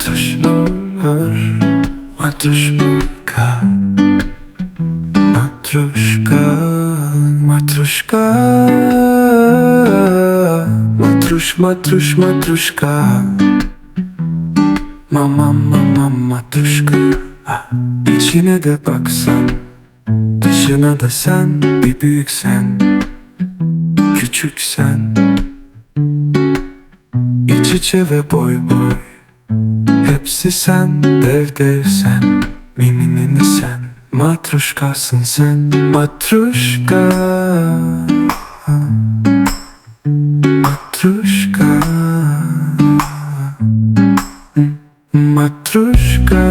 Matruşka Matruşka Matruşka Matruşka Matruş matruş matruşka. Mama mama matruşka İçine de baksan Dışına da sen bir büyüksen Küçüksen İç içe ve boy boy Hepsi sen dev dev sen. Mini mini sen. Matruşkasın sen Matruşka. Matruşka. Matruşka.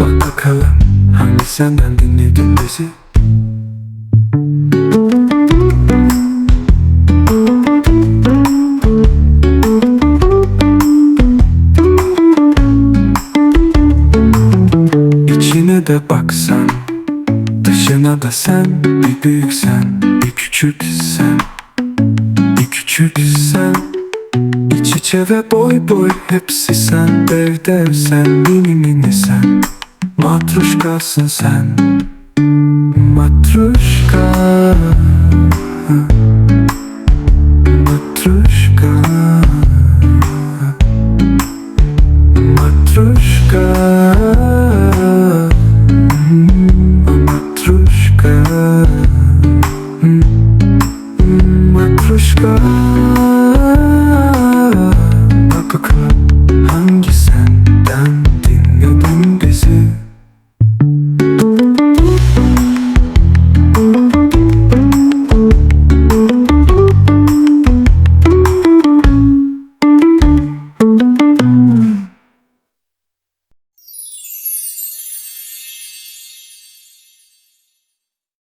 Bak bakalım hangi senden dinledin bizi İçine de baksan Dışına da sen. Bir büyüksen Bir küçüksen Bir küçüksen İç içe ve boy boy hepsi sen. Dev dev sen mini mini sen. Matruşkasın sen